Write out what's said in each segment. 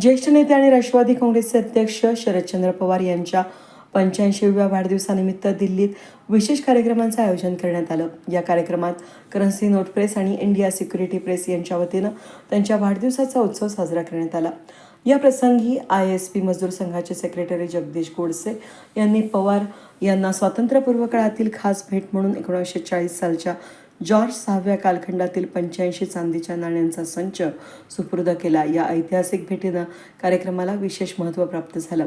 ज्येष्ठ नेते आणि राष्ट्रवादी काँग्रेसचे अध्यक्ष शरदचंद्र पवार यांच्या पंच्याऐंशीव्या वाढदिवसानिमित्त दिल्लीत विशेष कार्यक्रमांचं आयोजन करण्यात आलं. या कार्यक्रमात करन्सी नोट प्रेस आणि इंडिया सिक्युरिटी प्रेस यांच्या वतीनं त्यांच्या वाढदिवसाचा उत्सव साजरा करण्यात आला. या प्रसंगी आय एस पी मजदूर संघाचे सेक्रेटरी जगदीश गोडसे यांनी पवार यांना स्वातंत्र्यपूर्व काळातील खास भेट म्हणून एकोणीसशे चाळीस सालच्या जॉर्ज सहाव्या कालखंडातील पंच्याऐंशी चांदीच्या नाण्यांचा संच सुपूर्द केला. या ऐतिहासिक भेटीनं कार्यक्रमाला विशेष महत्त्व प्राप्त झालं.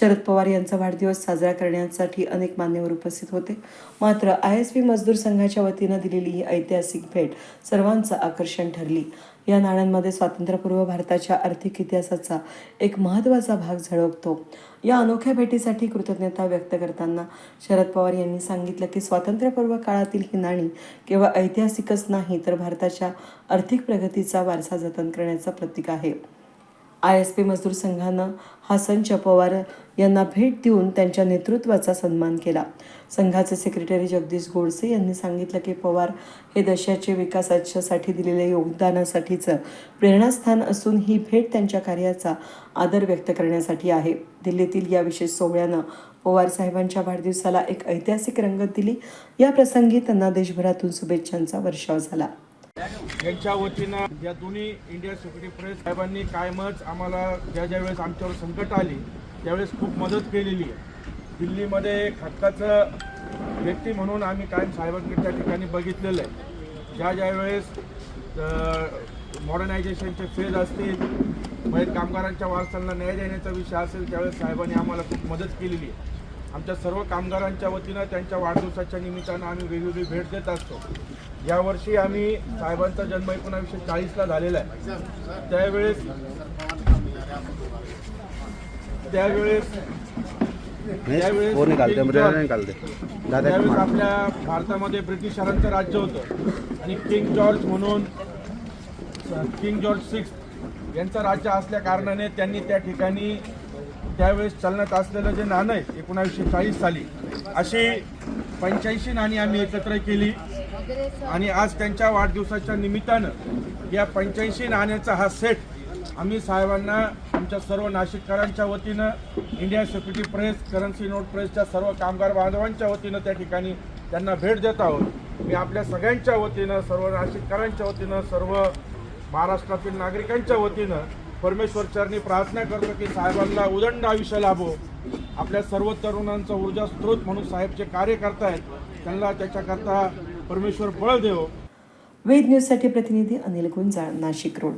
शरद पवार यांचा वाढदिवस साजरा करण्यासाठी अनेक मान्यवर उपस्थित होते. मात्र आय एस पी मजदूर संघाच्या वतीनं दिलेली ही ऐतिहासिक भेट सर्वांचं आकर्षण ठरली. या नाण्यांमध्ये स्वातंत्र्यपूर्व भारताच्या आर्थिक इतिहासाचा एक महत्त्वाचा भाग झळकतो. या अनोख्या भेटीसाठी कृतज्ञता व्यक्त करताना शरद पवार यांनी सांगितलं की स्वातंत्र्यपूर्व काळातील ही नाणी केवळ ऐतिहासिकच नाही तर भारताच्या आर्थिक प्रगतीचा वारसा जतन करण्याचं प्रतीक आहे. आय एस पी मजदूर संघानं हा पवार यांना भेट देऊन त्यांच्या नेतृत्वाचा सन्मान केला. संघाचे सेक्रेटरी जगदीश गोडसे यांनी सांगितलं की पवार हे देशाचे विकासाच्यासाठी दिलेल्या योगदानासाठीचं प्रेरणास्थान असून ही भेट त्यांच्या कार्याचा आदर व्यक्त करण्यासाठी आहे. दिल्लीतील या विशेष सोहळ्यानं पवार साहेबांच्या वाढदिवसाला एक ऐतिहासिक रंगत दिली. या प्रसंगी त्यांना देशभरातून शुभेच्छांचा वर्षाव झाला. यांच्या वतीनं या दोन्ही इंडिया सिक्युरिटी प्रेस साहेबांनी कायमच आम्हाला ज्या ज्या वेळेस आमच्यावर संकट आली त्यावेळेस खूप मदत केलेली आहे. दिल्लीमध्ये एक हक्काचं व्यक्ती म्हणून आम्ही कायम साहेबांनी त्या ठिकाणी बघितलेलं आहे. ज्या ज्या वेळेस मॉडर्नायझेशनचे फेज असतील म्हणजे कामगारांच्या वारसांना न्याय देण्याचा विषय असेल त्यावेळेस साहेबांनी आम्हाला खूप मदत केलेली आहे. आमच्या सर्व कामगारांच्या वतीनं त्यांच्या वाढदिवसाच्या निमित्तानं आम्ही वेगवेगळी भेट देत असतो. यावर्षी आम्ही साहेबांचा जन्म एकोणावीसशे चाळीसला झालेला आहे. त्यावेळेस त्यावेळेस आपल्या भारतामध्ये ब्रिटिशांचं राज्य होतं. आणि किंग जॉर्ज म्हणून किंग जॉर्ज सिक्स यांचं राज्य असल्या कारणाने त्यांनी त्या ठिकाणी त्यावेळेस चालण्यात असलेलं जे नाणं आहे एकोणावीसशे चाळीस साली अशी पंच्याऐंशी नाणी आम्ही एकत्र केली. आणि आज त्यांच्या वाढदिवसाच्या निमित्तानं या पंच्याऐंशी नाण्याचा हा सेट आम्ही साहेबांना आमच्या सर्व नाशिककरांच्या वतीनं India security press currency note प्रेसच्या सर्व कामगार बांधवांच्या वतीनं त्या ठिकाणी त्यांना भेट देत आहोत. मी आपल्या सगळ्यांच्या वतीनं सर्व नाशिककरांच्या वतीनं सर्व महाराष्ट्रातील नागरिकांच्या वतीनं परमेश्वर चरणी प्रार्थना करतो की साहेबांना उदंड आयुष्य लाभो. आपल्या सर्व तरुणांचा ऊर्जा स्रोत म्हणून साहेब जे कार्य करतायत त्यांना त्याच्याकरता परमेश्वर बळ देव. वेद न्यूजसाठी प्रतिनिधी अनिल गुंजाळ नाशिक रोड.